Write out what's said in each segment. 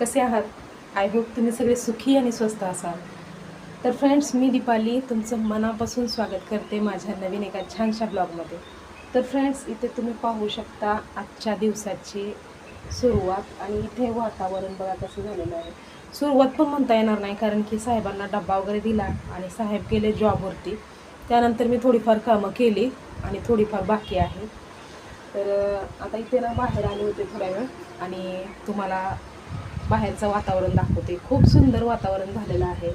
कसे आहात? I hope तुम्ही सगळे सुखी आणि स्वस्त असाल. तर फ्रेंड्स मी दीपाली तुमचं मनापासून स्वागत करते माझ्या नवीन एका छानशा ब्लॉगमध्ये. तर फ्रेंड्स इथे तुम्ही पाहू शकता आजच्या दिवसाची सुरुवात आणि इथे वातावरण बघा कसं झालेलं आहे. सुरुवात पण म्हणता येणार नाही कारण की साहेबांना डब्बा वगैरे दिला आणि साहेब गेले जॉबवरती. त्यानंतर मी थोडीफार कामं केली आणि थोडीफार बाकी आहे. तर आता इथे ना बाहेर आले होते थोड्या वेळ आणि तुम्हाला बाहेरचं वातावरण दाखवते. खूप सुंदर वातावरण झालेलं आहे.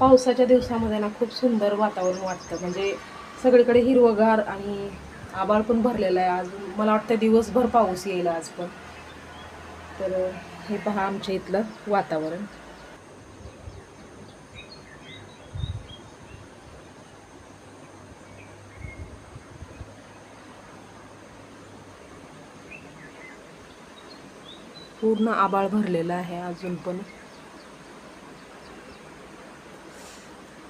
पावसाच्या दिवसामध्ये ना खूप सुंदर वातावरण वाटतं. म्हणजे सगळीकडे हिरवगार आणि आबाळ पण भरलेलं आहे. अजून मला वाटतं दिवसभर पाऊस येईल आज पण. तर हे पहा आमच्या इथलं वातावरण. पूर्ण आबाळ भरलेलं आहे अजून पण.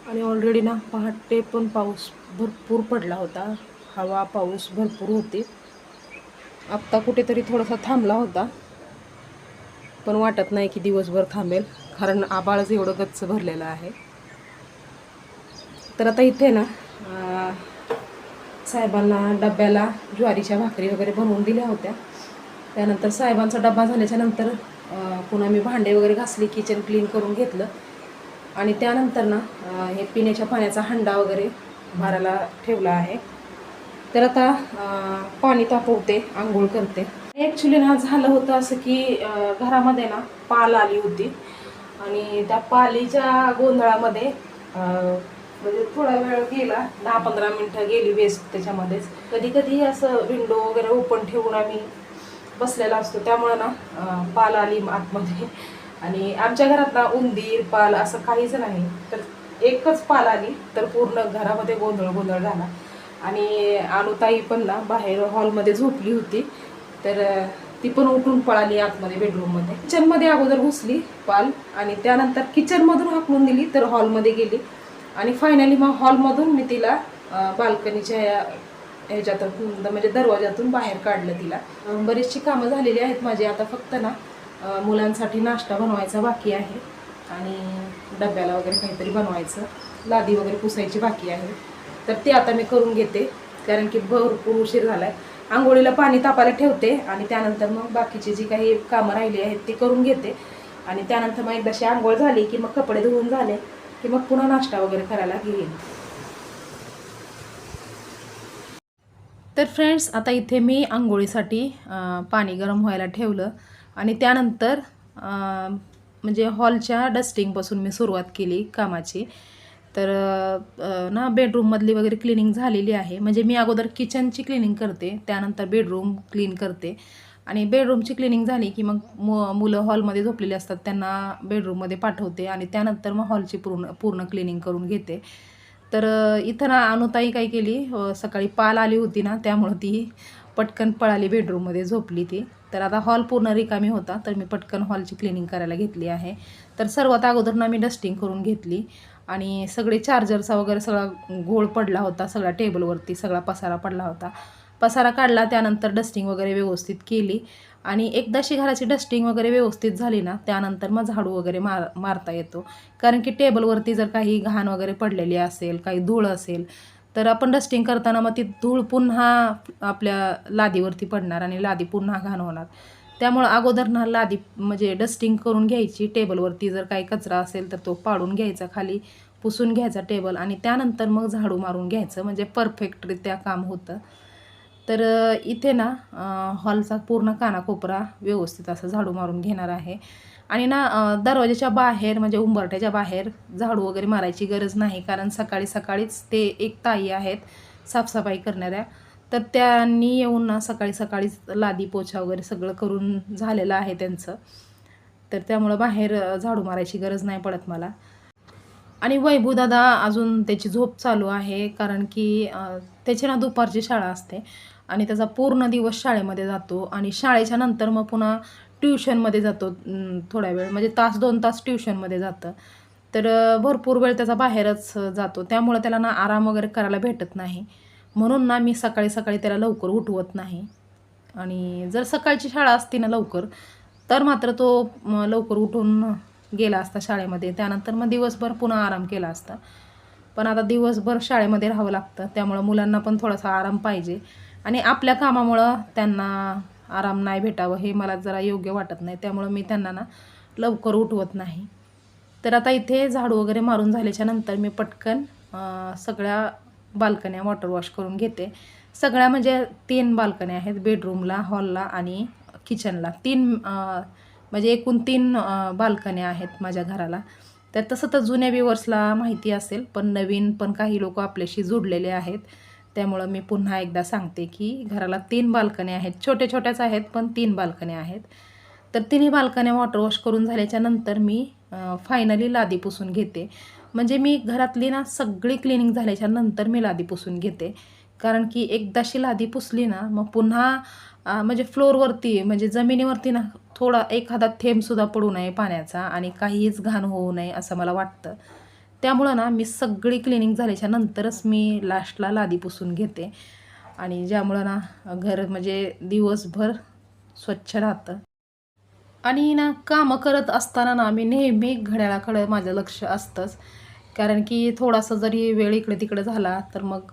आणि ऑलरेडी ना पहाटे पण पाऊस भरपूर पडला होता. हवा पाऊस भरपूर होती. आत्ता कुठेतरी थोडासा थांबला होता. पण वाटत नाही की दिवसभर थांबेल कारण आबाळच एवढं गच्च भरलेलं आहे. तर आता इथे ना साहेबांना डब्याला ज्वारीच्या भाकरी वगैरे बनवून दिल्या होत्या. त्यानंतर साहेबांचा डबा झाल्याच्यानंतर पुन्हा मी भांडे वगैरे घासली किचन क्लीन करून घेतलं. आणि त्यानंतर ना हे पिण्याच्या पाण्याचा हंडा वगैरे भरायला ठेवला आहे. तर आता पाणी तापवते आंघोळ करते. ॲक्च्युली ना झालं होतं असं की घरामध्ये ना पाल आली होती. आणि त्या पालीच्या गोंधळामध्ये म्हणजे थोडा वेळ गेला दहा पंधरा मिनटं गेली वेस्ट त्याच्यामध्येच. कधी कधी असं विंडो वगैरे ओपन ठेवून आम्ही बसलेला असतो. त्यामुळं ना पाल आली आतमध्ये. आणि आमच्या घरात ना उंदीर पाल असं काहीच नाही. तर एकच पाल आली तर पूर्ण घरामध्ये गोंधळ गोंधळ झाला. आणि अनुताई पण ना बाहेर हॉलमध्ये झोपली होती. तर ती पण उठून पळाली आतमध्ये बेडरूममध्ये. किचनमध्ये अगोदर घुसली पाल. आणि त्यानंतर किचनमधून हाकलून दिली तर हॉलमध्ये गेली. आणि फायनली मग हॉलमधून मी तिला बाल्कनीच्या ह्याच्यातून म्हणजे दरवाजातून बाहेर काढलं तिला. बरीचशी कामं झालेली आहेत माझी. आता फक्त ना मुलांसाठी नाश्ता बनवायचा बाकी आहे. आणि डब्याला वगैरे काहीतरी बनवायचं. लादी वगैरे पुसायची बाकी आहे. तर ते आता मी करून घेते. कारण की भरपूर उशीर झाला आहे आंघोळीला पाणी तापायला ठेवते. आणि त्यानंतर मग बाकीची जी काही कामं राहिली आहेत ती करून घेते. आणि त्यानंतर मग एकदाशी आंघोळ झाली की मग कपडे धुवून झाले की मग पुन्हा नाश्ता वगैरे करायला घेईन तर फ्रेंड्स आता इथे मी आंघोळीसाठी पाणी गरम व्हायला ठेवलं. आणि त्यानंतर म्हणजे हॉलच्या डस्टिंगपासून मी सुरुवात केली कामाची. तर ना बेडरूममधली वगैरे क्लिनिंग झालेली आहे. म्हणजे मी अगोदर किचनची क्लिनिंग करते त्यानंतर बेडरूम क्लीन करते. आणि बेडरूमची क्लिनिंग झाली की मग मु मुलं हॉलमध्ये झोपलेली असतात त्यांना बेडरूममध्ये पाठवते. आणि त्यानंतर मग हॉलची पूर्ण पूर्ण क्लिनिंग करून घेते. तर इथं ना अनुताई काय केली सकाळी पाल आली होती ना त्यामुळं ती पटकन पळाली बेडरूममध्ये झोपली ती. तर आता हॉल पूर्ण रिकामी होता तर मी पटकन हॉलची क्लिनिंग करायला घेतली आहे. तर सर्वात अगोदर ना मी डस्टिंग करून घेतली आणि सगळे चार्जरचा वगैरे सगळा घोळ पडला होता सगळा टेबलवरती सगळा पसारा पडला होता. पसारा काढला त्यानंतर डस्टिंग वगैरे व्यवस्थित केली. आणि एकदाशी घराची डस्टिंग वगैरे व्यवस्थित झाली ना त्यानंतर मग झाडू वगैरे मार मारता येतो. कारण की टेबलवरती जर काही घाण वगैरे पडलेली असेल काही धूळ असेल तर आपण डस्टिंग करताना मग ती धूळ पुन्हा आपल्या लादीवरती पडणार आणि लादी पुन्हा घाण होणार. त्यामुळं अगोदर ना लादी म्हणजे डस्टिंग करून घ्यायची. टेबलवरती जर काही कचरा असेल तर तो पाडून घ्यायचा खाली पुसून घ्यायचा टेबल आणि त्यानंतर मग झाडू मारून घ्यायचं. म्हणजे परफेक्टरित्या काम होतं. तर इथे ना हॉलचा पूर्ण कानाकोपरा व्यवस्थित असं झाडू मारून घेणार आहे. आणि ना अ, दरवाजाच्या बाहेर म्हणजे उंबरट्याच्या बाहेर झाडू वगैरे मारायची गरज नाही कारण सकाळी सकाळीच ते एक ताई आहेत साफसफाई करणाऱ्या. तर त्यांनी येऊन ना सकाळी सकाळीच लादी पोछा वगैरे सगळं करून झालेलं आहे त्यांचं. तर त्यामुळं बाहेर झाडू मारायची गरज नाही पडत मला. आणि वैभूदादा अजून त्याची झोप चालू आहे कारण की त्याची ना दुपारची शाळा असते. आणि त्याचा पूर्ण दिवस शाळेमध्ये जातो आणि शाळेच्या नंतर मग पुन्हा ट्युशनमध्ये जातो थोड्या वेळ. म्हणजे तास दोन तास ट्युशनमध्ये जातं. तर भरपूर वेळ त्याचा बाहेरच जातो. त्यामुळे त्याला ना आराम वगैरे करायला भेटत नाही. म्हणून ना मी सकाळी सकाळी त्याला लवकर उठवत नाही. आणि जर सकाळची शाळा असती ना लवकर तर मात्र तो लवकर उठून गेला असता शाळेमध्ये. त्यानंतर मग दिवसभर पुन्हा आराम केला असता. पण आता दिवसभर शाळेमध्ये राहावं लागतं. त्यामुळं मुलांना पण थोडासा आराम पाहिजे. आणि आपल्या कामामुळं त्यांना आराम नाही भेटावं हे मला जरा योग्य वाटत नाही. त्यामुळं मी त्यांना ना लवकर उठवत नाही. तर आता इथे झाडू वगैरे मारून झाल्याच्यानंतर मी पटकन सगळ्या बाल्कन्या वॉटर वॉश करून घेते. सगळ्या म्हणजे तीन बाल्कन्या आहेत बेडरूमला हॉलला आणि किचनला तीन म्हणजे एकूण तीन बाल्कन्या आहेत माझ्या घराला. तर तसं तर जुन्या व्यूवर्सला माहिती असेल पण नवीन पण काही लोक आपल्याशी जोडलेले आहेत. त्यामुळं मी पुन्हा एकदा सांगते की घराला तीन बाल्कन्या आहेत. छोट्या छोट्याच आहेत पण तीन बाल्कन्या आहेत. तर तिन्ही बाल्कन्या वॉटर वॉश करून झाल्याच्यानंतर मी फायनली लादी पुसून घेते. म्हणजे मी घरातली ना सगळी क्लिनिंग झाल्याच्यानंतर मी लादी पुसून घेते. कारण की एकदाशी लादी पुसली ना मग पुन्हा म्हणजे फ्लोअरवरती म्हणजे जमिनीवरती ना थोडा एखादा थेंबसुद्धा पडू नये पाण्याचा आणि काहीच घाण होऊ नये असं मला वाटतं. त्यामुळं ना मी सगळी क्लिनिंग झाल्याच्या नंतरच मी लास्टला लादी पुसून घेते. आणि ज्यामुळं ना घर म्हणजे दिवसभर स्वच्छ राहतं. आणि ना कामं करत असताना ना मी नेहमी घड्याळाकडे माझं लक्ष असतंच. कारण की थोडासा जरी वेळ इकडे तिकडे झाला तर मग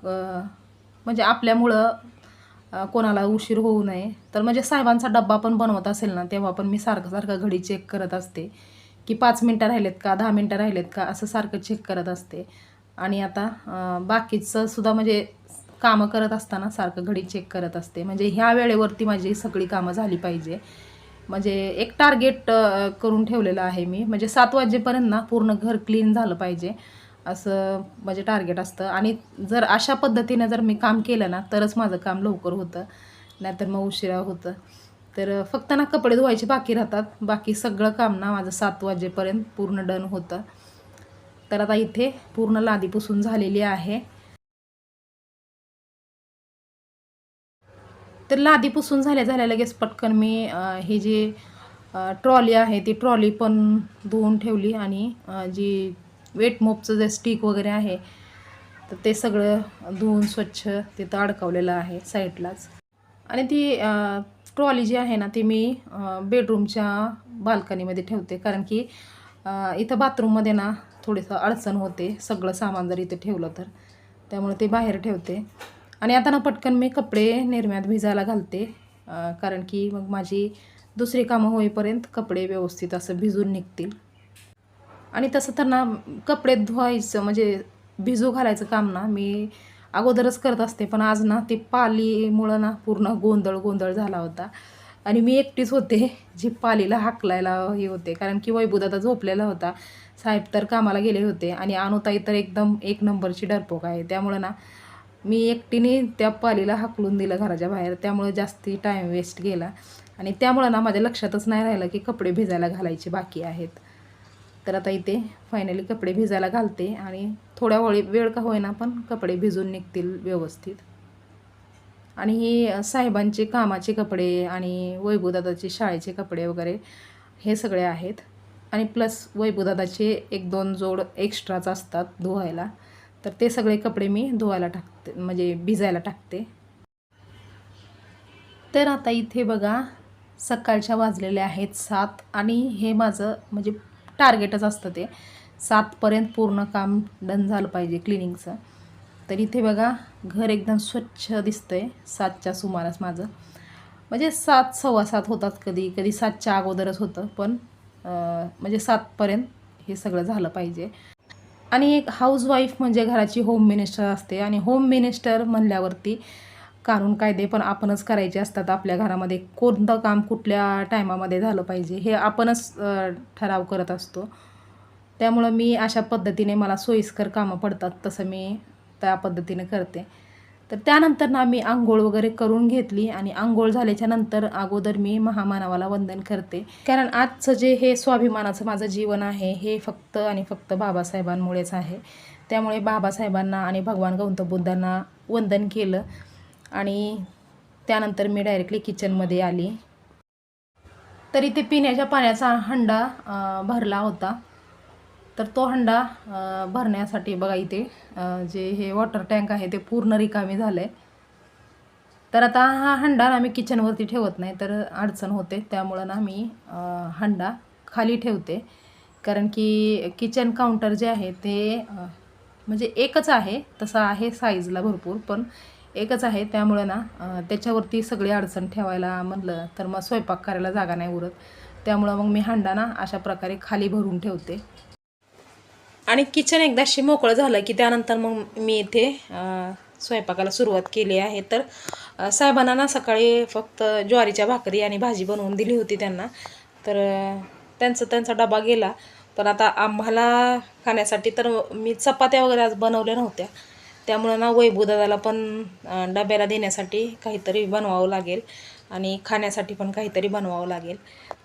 म्हणजे आपल्यामुळं कोणाला उशीर होऊ नये. तर म्हणजे साहेबांचा डब्बा पण बनवत असेल ना तेव्हा पण मी सारखं सारखं घडी चेक करत असते. की पाच मिनटं राहिलेत का दहा मिनटं राहिलेत का असं सारखं चेक करत असते. आणि आता बाकीचंसुद्धा बाकीचं सुद्धा म्हणजे कामं करत असताना सारखं घडी चेक करत असते. म्हणजे ह्या वेळेवरती माझी सगळी कामं झाली पाहिजे. म्हणजे एक टार्गेट करून ठेवलेलं आहे मी. म्हणजे सात वाजेपर्यंत ना पूर्ण घर क्लीन झालं पाहिजे. असं म्हणजे टार्गेट असतं. आणि जर अशा पद्धतीने जर मी काम केलं ना तरच माझं काम लवकर होतं. नाहीतर मग उशिरा होतं. तर फक्त ना कपडे धुवायचे बाकी राहतात. बाकी सगळं काम ना माझं सात वाजेपर्यंत पूर्ण डन होतं. तर आता इथे पूर्ण लादी पुसून झालेली आहे. तर लादी पुसून झाल्या झाल्या लगेच पटकन मी हे ही जी ट्रॉली आहे ती ट्रॉली पण धुवून ठेवली आणि जी वेट मोपचं जे स्टिक वगैरे आहे तर ते सगळं धुवून स्वच्छ तिथं अडकवलेलं आहे साईडलाच. आणि ती ट्रॉली जी आहे ना ती मी बेडरूमच्या बाल्कनीमध्ये ठेवते. कारण की इथं बाथरूममध्ये ना थोडंसं अडचण होते. सगळं सामान जर इथं ठेवलं तर. त्यामुळे ते बाहेर ठेवते. आणि आता ना पटकन मी कपडे निरम्यात भिजायला घालते. कारण की मग माझी दुसरी कामं होईपर्यंत कपडे व्यवस्थित असं भिजून निघतील. आणि तसं तर ना कपडे धुवायचं म्हणजे भिजू घालायचं काम ना मी अगोदरच करत असते पण आज ना ते पालीमुळं ना पूर्ण गोंधळ गोंधळ झाला होता. आणि मी एकटीच होते जी पालीला हाकलायला हे होते. कारण की वैभूदादा झोपलेला होता. साहेब तर कामाला गेले होते आणि अनुताई तर एकदम एक नंबरची डरपोक आहे. त्यामुळं ना मी एकटीने त्या पालीला हाकलून दिलं घराच्या बाहेर. त्यामुळं जास्ती टाईम वेस्ट गेला. आणि त्यामुळं ना माझ्या लक्षातच नाही राहिलं की कपडे भिजायला घालायचे बाकी आहेत. तर आता इथे फायनली कपडे भिजायला घालते आणि थोड्या वेळी वेळ का होईना पण कपडे भिजून निघतील व्यवस्थित. आणि ही साहेबांचे कामाचे कपडे आणि वैभूदादाचे शाळेचे कपडे वगैरे हे सगळे आहेत. आणि प्लस वैभूदादाचे एक दोन जोड एक्स्ट्राच असतात धुवायला. तर ते सगळे कपडे मी धुवायला टाकते म्हणजे भिजायला टाकते. तर आता इथे बघा सकाळच्या वाजलेल्या आहेत सात आणि हे माझं म्हणजे टार्गेटच असतं ते. सातपर्यंत पूर्ण काम डन झालं पाहिजे क्लिनिंगचं. तर इथे बघा घर एकदम स्वच्छ दिसतंय सातच्या सुमारास माझं. म्हणजे सात सव्वा सात होतात कधी कधी सातच्या अगोदरच होतं पण म्हणजे सातपर्यंत हे सगळं झालं पाहिजे. आणि एक हाऊसवाईफ म्हणजे घराची होम मिनिस्टर असते. आणि होम मिनिस्टर म्हणल्यावरती कानून कायदे पण आपणच करायचे असतात आपल्या घरामध्ये. कोणतं काम कुठल्या टायमामध्ये झालं पाहिजे हे आपणच ठराव करत असतो. त्यामुळं मी अशा पद्धतीने मला सोयीस्कर कामं पडतात तसं मी त्या पद्धतीने करते. तर त्यानंतर ना मी आंघोळ वगैरे करून घेतली आणि आंघोळ झाल्याच्यानंतर अगोदर मी महामानवाला वंदन करते. कारण आजचं जे हे स्वाभिमानाचं माझं जीवन आहे हे फक्त आणि फक्त बाबासाहेबांमुळेच आहे. त्यामुळे बाबासाहेबांना आणि भगवान गौतम बुद्धांना वंदन केलं. आणि त्यानंतर मी डायरेक्टली किचनमध्ये आली. तरी ते पिण्याच्या पाण्याचा हंडा भरला होता. तर तो हंडा भरण्यासाठी बघा इथे जे हे वॉटर टँक आहे ते पूर्ण रिकामी झालं आहे तर आता हा हंडा ना मी किचनवरती ठेवत नाही तर अडचण होते. त्यामुळं ना मी हंडा खाली ठेवते. कारण की किचन काउंटर जे आहे ते म्हणजे एकच आहे तसं आहे साईजला भरपूर. पण एकच आहे त्यामुळं ना त्याच्यावरती सगळी अडचण ठेवायला म्हणलं तर मग स्वयंपाक करायला जागा नाही उरत. त्यामुळं मग मी हांडा ना अशा प्रकारे खाली भरून ठेवते. आणि किचन एकदाशी मोकळं झालं की त्यानंतर मग मी इथे स्वयंपाकाला सुरुवात केली आहे. तर साहेबांना ना सकाळी फक्त ज्वारीच्या भाकरी आणि भाजी बनवून दिली होती त्यांना. तर त्यांचा त्यांचा डबा गेला. पण आता आम्हाला खाण्यासाठी तर मी चपात्या वगैरे आज बनवल्या नव्हत्या. त्यामुळं ना वैभवदादाला पण डब्याला देण्यासाठी काहीतरी बनवावं लागेल. आणि खाण्यासाठी पण काहीतरी बनवावं लागेल.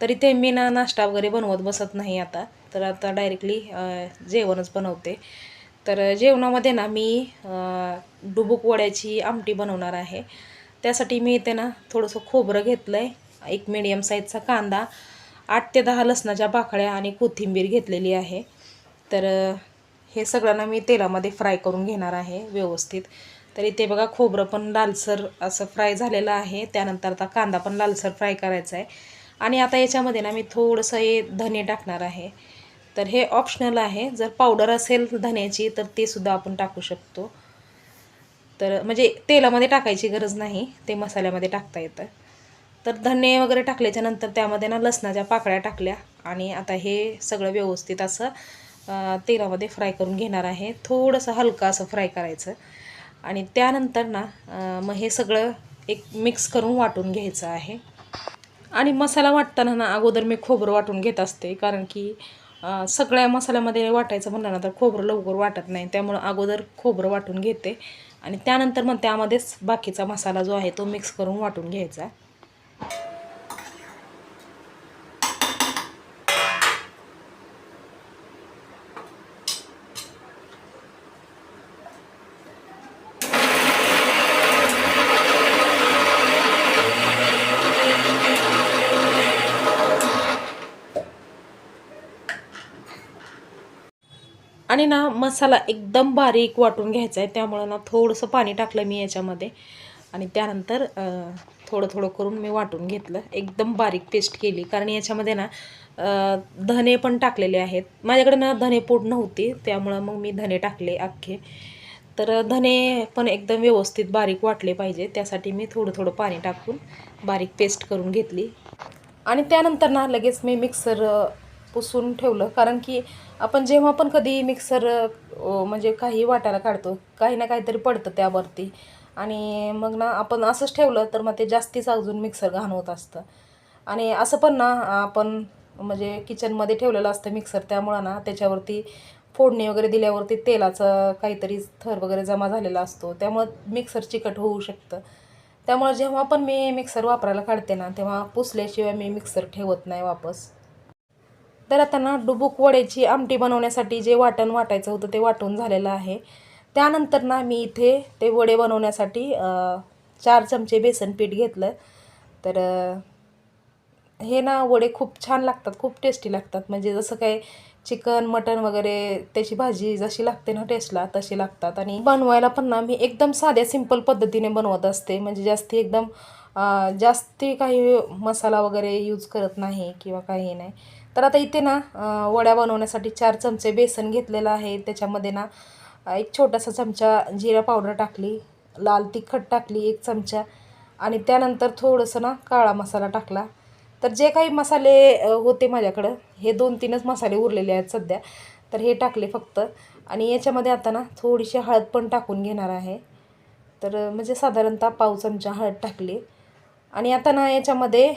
तरी ते मी ना नाश्ता वगैरे बनवत बसत नाही आता. तर आता डायरेक्टली जेवणच बनवते. तर जेवणामध्ये ना मी अं, डुबुक वड्याची आमटी बनवणार आहे. त्यासाठी मी इथे ना थोडंसं खोबरं घेतलं आहे एक मिडियम साईजचा कांदा आठ ते दहा लसणाच्या पाकळ्या आणि कोथिंबीर घेतलेली आहे. तर हे सगळ्यांना मी तेलामध्ये फ्राय करून घेणार आहे व्यवस्थित. तर इथे बघा खोबरं पण लालसर असं फ्राय झालेलं आहे. त्यानंतर आता कांदा पण लालसर फ्राय करायचा आहे. आणि आता याच्यामध्ये ना मी थोडंसं हे धने टाकणार आहे. तर हे ऑप्शनल आहे. जर पावडर असेल धन्याची तर ते सुद्धा आपण टाकू शकतो. तर म्हणजे तेलामध्ये टाकायची गरज नाही. ते मसाल्यामध्ये टाकता येतं. तर धने वगैरे टाकल्याच्यानंतर त्यामध्ये ना लसणाच्या पाकळ्या टाकल्या. आणि आता हे सगळं व्यवस्थित असं तेलामध्ये फ्राय करून घेणार आहे. थोडंसं हलकं असं फ्राय करायचं. आणि त्यानंतर ना मग हे सगळं एक मिक्स करून वाटून घ्यायचं आहे. आणि मसाला वाटताना ना अगोदर मी खोबरं वाटून घेत असते. कारण की सगळ्या मसाल्यामध्ये वाटायचं म्हणलं ना तर खोबरं लवकर वाटत नाही. त्यामुळं अगोदर खोबरं वाटून घेते. आणि त्यानंतर मग त्यामध्येच बाकीचा मसाला जो आहे तो मिक्स करून वाटून घ्यायचा. आणि ना मसाला एकदम बारीक वाटून घ्यायचा आहे त्यामुळं ना थोडंसं पाणी टाकलं मी याच्यामध्ये. आणि त्यानंतर थोडं थोडं करून मी वाटून घेतलं. एकदम बारीक पेस्ट केली. कारण याच्यामध्ये ना धने पण टाकलेले आहेत. माझ्याकडे ना धने पूड नव्हती त्यामुळं मग मी धने टाकले अख्खे. तर धने पण एकदम व्यवस्थित बारीक वाटले पाहिजे. त्यासाठी मी थोडं थोडं पाणी टाकून बारीक पेस्ट करून घेतली. आणि त्यानंतर ना लगेच मी मिक्सर पुसून ठेवलं. कारण की आपण जेव्हा पण कधी मिक्सर म्हणजे काही वाटायला काढतो काही ना काहीतरी पडतं त्यावरती. आणि मग ना आपण असंच ठेवलं तर मग ते जास्तीच अजून मिक्सर घाण होत असतं. आणि असं पण ना आपण म्हणजे किचनमध्ये ठेवलेलं असतं मिक्सर त्यामुळं ना त्याच्यावरती फोडणी वगैरे दिल्यावरती तेलाचं काहीतरी थर वगैरे जमा झालेला असतो. त्यामुळं मिक्सर चिकट होऊ शकतं. त्यामुळं जेव्हा पण मी मिक्सर वापरायला काढते ना तेव्हा पुसल्याशिवाय मी मिक्सर ठेवत नाही वापस. तर आता ना डुबुक वड्याची आमटी बनवण्यासाठी जे वाटण वाटायचं होतं ते वाटून झालेलं आहे. त्यानंतर ना मी इथे ते वडे बनवण्यासाठी चार चमचे बेसन पीठ घेतलं. तर हे ना वडे खूप छान लागतात खूप टेस्टी लागतात. म्हणजे जसं काय चिकन मटन वगैरे त्याची भाजी जशी लागते ना टेस्टला तशी लागतात. आणि बनवायला पण ना मी एकदम साध्या सिंपल पद्धतीने बनवत असते. म्हणजे जास्ती एकदम जास्ती काही मसाला वगैरे यूज करत नाही किंवा काही नाही. तर आता इथे ना वड्या बनवण्यासाठी चार चमचे बेसन घेतलेलं आहे. त्याच्यामध्ये ना एक छोटासा चमचा जिरा पावडर टाकली लाल तिखट टाकली एक चमचा आणि त्यानंतर थोडंसं ना काळा मसाला टाकला. तर जे काही मसाले होते माझ्याकडं हे दोन तीनच मसाले उरलेले आहेत सध्या. तर हे टाकले फक्त आणि याच्यामध्ये आता ना थोडीशी हळद पण टाकून घेणार आहे. तर म्हणजे साधारणतः पाव चमचा हळद टाकली. आणि आता ना याच्यामध्ये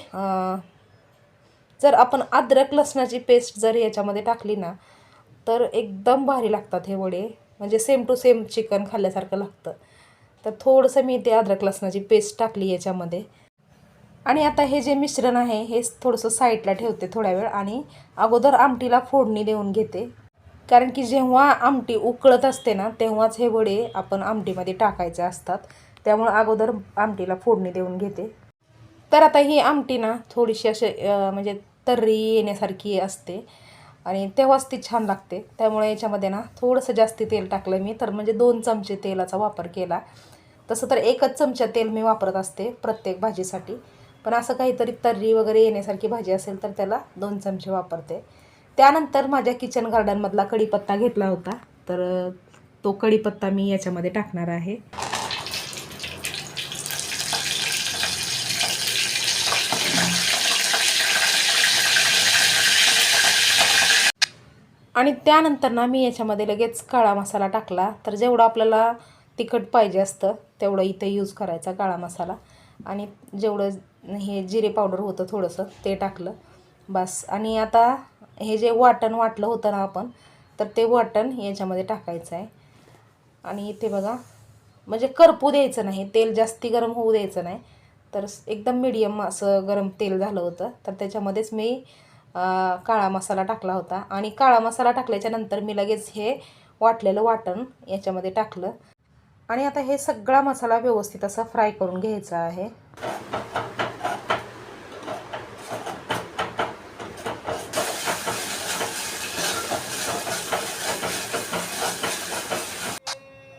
जर आपण अद्रक लसणाची पेस्ट जर याच्यामध्ये टाकली ना तर एकदम भारी लागतात हे वडे. म्हणजे सेम टू सेम चिकन खाल्ल्यासारखं लागतं. तर थोडंसं मी ते अद्रक लसणाची पेस्ट टाकली याच्यामध्ये. आणि आता हे जे मिश्रण आहे हे थोडंसं साईडला ठेवते थोड्या वेळ आणि अगोदर आमटीला फोडणी देऊन घेते. कारण की जेव्हा आमटी उकळत असते ना तेव्हाच हे वडे आपण आमटीमध्ये टाकायचे असतात. त्यामुळं अगोदर आमटीला फोडणी देऊन घेते. तर आता ही आमटी ना थोडीशी असे म्हणजे तर्री येण्यासारखी असते. आणि तेव्हाच ती छान लागते. त्यामुळे याच्यामध्ये ना थोडंसं जास्ती तेल टाकलं मी. तर म्हणजे दोन चमचे तेलाचा वापर केला. तसं तर एकच चमचा तेल मी वापरत असते प्रत्येक भाजीसाठी. पण असं काहीतरी तर्री वगैरे येण्यासारखी भाजी असेल तर त्याला दोन चमचे वापरते. त्यानंतर माझ्या किचन गार्डनमधला कढीपत्ता घेतला होता. तर तो कढीपत्ता मी याच्यामध्ये टाकणार आहे. आणि त्यानंतर ना मी याच्यामध्ये लगेच काळा मसाला टाकला. तर जेवढं आपल्याला तिखट पाहिजे असतं तेवढं इथे यूज करायचा काळा मसाला. आणि जेवढं हे जिरे पावडर होतं थोडंसं ते टाकलं. बस. आणि आता हे जे वाटण वाटलं होतं ना आपण तर ते वाटण याच्यामध्ये टाकायचं आहे. आणि इथे बघा म्हणजे करपू द्यायचं नाही तेल जास्ती गरम होऊ द्यायचं नाही. तर एकदम मिडियम असं गरम तेल झालं होतं. तर त्याच्यामध्येच मी काळा मसाला टाकला होता. आणि काळा मसाला टाकल्याच्या नंतर मी लगेच हे वाटलेलं वाटण याच्यामध्ये टाकलं. आणि आता हे सगळा मसाला व्यवस्थित असा फ्राय करून घ्यायचा आहे.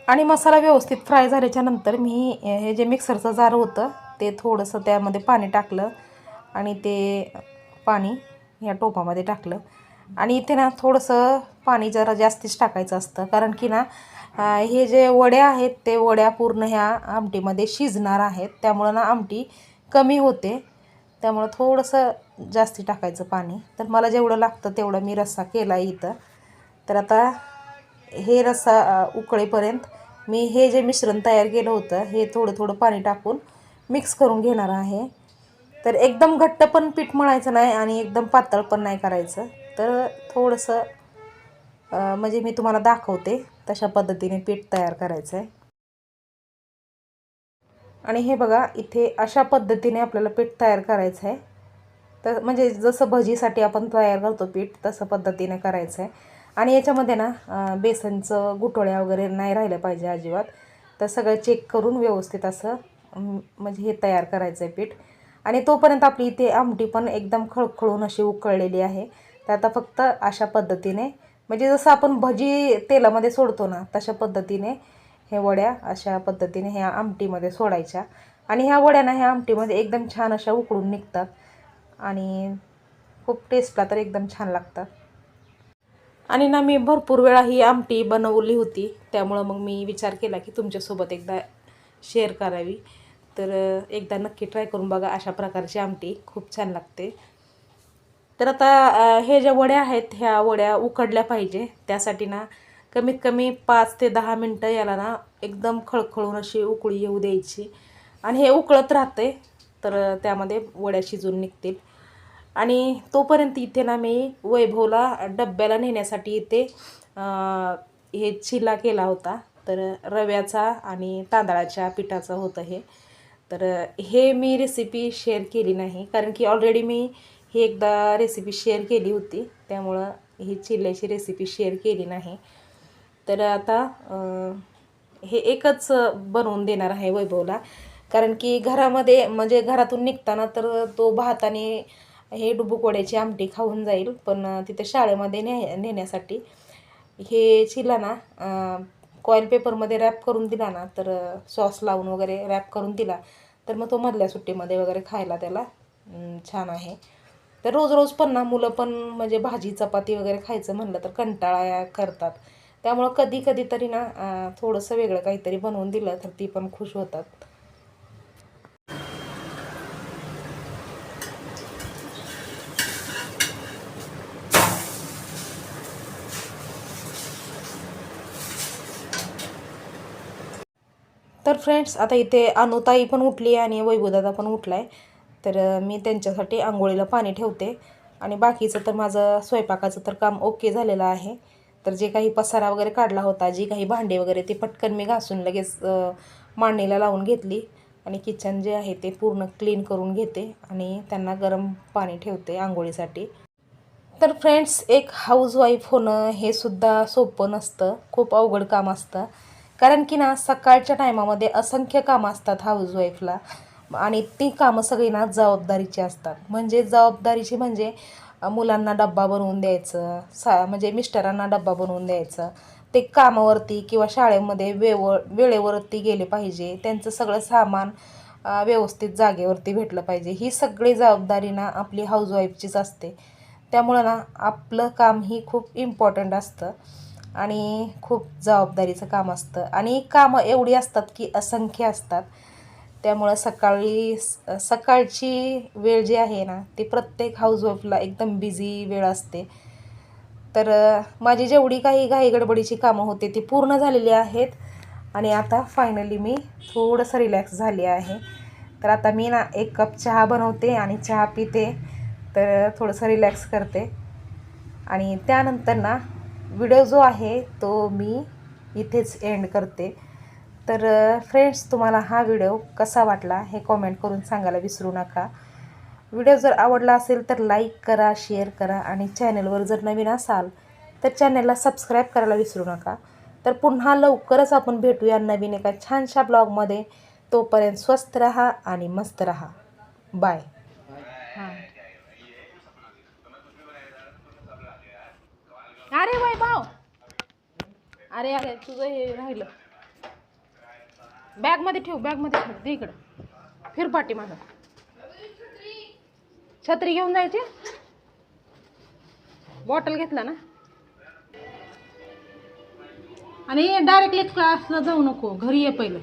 आणि मसाला व्यवस्थित फ्राय झाल्याच्यानंतर मी हे जे मिक्सरचं जार होतं ते थोडंसं त्यामध्ये पाणी टाकलं. आणि ते पाणी ह्या टोपामध्ये टाकलं. आणि इथे ना थोडंसं पाणी जरा जास्तीच टाकायचं असतं. कारण की ना हे जे वड्या आहेत ते वड्या पूर्ण ह्या आमटीमध्ये शिजणार आहेत. त्यामुळं ना आमटी कमी होते. त्यामुळं थोडंसं जास्ती टाकायचं पाणी. तर मला जेवढं लागतं तेवढं मी रस्सा केला आहे इथं. तर आता हे रस्सा उकळेपर्यंत मी हे जे मिश्रण तयार केलं होतं हे थोडं थोडं पाणी टाकून मिक्स करून घेणार आहे. तर एकदम घट्ट पण पीठ मळायचं नाही आणि एकदम पातळ पण नाही करायचं. तर थोडंसं म्हणजे मी तुम्हाला दाखवते तशा पद्धतीने पीठ तयार करायचं आहे आणि हे बघा इथे अशा पद्धतीने आपल्याला पीठ तयार करायचं आहे तर म्हणजे जसं भजीसाठी आपण तयार करतो पीठ तसं पद्धतीने करायचं आहे आणि याच्यामध्ये ना बेसनचं गुटोळ्या वगैरे नाही राहिलं पाहिजे अजिबात. तर सगळं चेक करून व्यवस्थित असं म्हणजे हे तयार करायचं आहे पीठ. आणि तोपर्यंत आपली इथे आमटी पण एकदम खळखळून अशी उकळलेली आहे. तर आता फक्त अशा पद्धतीने म्हणजे जसं आपण भजी तेलामध्ये सोडतो ना तशा पद्धतीने हे वड्या अशा पद्धतीने ह्या आमटीमध्ये सोडायच्या. आणि ह्या वड्या ना ह्या आमटीमध्ये एकदम छान अशा उकळून निघतात. आणि खूप टेस्टला तर एकदम छान लागतात. आणि ना मी भरपूर वेळा ही आमटी बनवली होती. त्यामुळं मग मी विचार केला की तुमच्यासोबत एकदा शेअर करावी. तर एकदा नक्की ट्राय करून बघा. अशा प्रकारची आमटी खूप छान लागते. तर आता हे ज्या वड्या आहेत ह्या वड्या उकडल्या पाहिजे. त्यासाठी ना कमीत कमी पाच ते दहा मिनटं याला ना एकदम खळखळून अशी उकळी येऊ द्यायची. आणि हे उकळत राहते तर त्यामध्ये वड्या शिजून निघतील. आणि तोपर्यंत इथे ना मी वैभवला डब्याला नेण्यासाठी इथे हे चिला केला होता. तर रव्याचा आणि तांदळाच्या पिठाचं होतं हे. तर हे मी रेसिपी शेअर केली नाही. कारण की ऑलरेडी मी ही एकदा रेसिपी शेअर केली होती. त्यामुळं ही चिल्ल्याची रेसिपी शेअर केली नाही. तर आता हे एकच बनवून देणार आहे वैभवला. कारण की घरामध्ये म्हणजे घरातून निघताना तर तो भाताने हे डुबुकोड्याची आमटी खाऊन जाईल. पण तिथे शाळेमध्ये ने नेण्यासाठी हे चिला ना कॉईल पेपरमध्ये रॅप करून दिला ना तर सॉस लावून वगैरे रॅप करून दिला तर मग तो मधल्या सुट्टीमध्ये वगैरे खायला त्याला छान आहे. तर रोज रोज पण ना मुलं पण म्हणजे भाजी चपाती वगैरे खायचं म्हणलं तर कंटाळा करतात. त्यामुळं कधी कधी तरी ना थोडंसं वेगळं काहीतरी बनवून दिलं तर ती पण खुश होतात. तर फ्रेंड्स आता इथे अनुताई पण उठली आणि वैभवदादा पण उठला आहे तर मी त्यांच्यासाठी आंघोळीला पाणी ठेवते. आणि बाकीचं तर माझं स्वयंपाकाचं तर काम ओके झालेलं आहे. तर जे काही पसारा वगैरे काढला होता जी काही भांडे वगैरे ते पटकन मी घासून लगेच मांडणीला लावून घेतली. आणि किचन जे आहे ते पूर्ण क्लीन करून घेते आणि त्यांना गरम पाणी ठेवते आंघोळीसाठी. तर फ्रेंड्स एक हाऊसवाईफ होणं हे सुद्धा सोपं नसतं. खूप अवघड काम असतं. कारण की ना सकाळच्या टायमामध्ये असंख्य कामं असतात हाऊसवाईफला आणि ती कामं सगळी ना जबाबदारीची असतात. म्हणजे जबाबदारीची म्हणजे मुलांना डब्बा बनवून द्यायचं सा म्हणजे मिस्टरांना डब्बा बनवून द्यायचं. ते कामावरती किंवा शाळेमध्ये वेव वेळेवरती गेले पाहिजे. त्यांचं सगळं सामान व्यवस्थित जागेवरती भेटलं पाहिजे. ही सगळी जबाबदारी ना आपली हाऊसवाईफचीच असते. त्यामुळं ना आपलं काम ही खूप इम्पॉर्टंट असतं. आणि खूप जबाबदारीचं काम असतं. आणि कामं एवढी असतात की असंख्य असतात. त्यामुळं सकाळी स- सकाळची वेळ जी आहे ना ती प्रत्येक हाऊसवाईफला एकदम बिझी वेळ असते. तर माझी जेवढी काही घाई गडबडीची कामं होते ती पूर्ण झालेली आहेत. आणि आता फायनली मी थोडंसं रिलॅक्स झाली आहे. तर आता मी ना एक कप चहा बनवते आणि चहा पिते. तर थोडंसं रिलॅक्स करते. आणि त्यानंतर ना व्हिडिओ जो आहे तो मी इथेच एंड करते. तर फ्रेंड्स तुम्हाला हा व्हिडिओ कसा वाटला हे कॉमेंट करून सांगायला विसरू नका. व्हिडिओ जर आवडला असेल तर लाईक करा शेअर करा आणि चॅनलवर जर नवीन असाल तर चॅनलला सबस्क्राईब करायला विसरू नका. तर पुन्हा लवकरच आपण भेटूया नवीन एका छानशा ब्लॉगमध्ये तोपर्यंत स्वस्त रहा आणि मस्त रहा. बाय अरे बाय पाव अरे अरे तुझं हे राहिलं. बॅगमध्ये ठेव बॅगमध्ये ठेव. दे इकडं. फिर पाठी माझा छत्री घेऊन जायची? बॉटल घेतला ना? आणि डायरेक्टली क्लासला जाऊ नको. घरी ये पहिलं.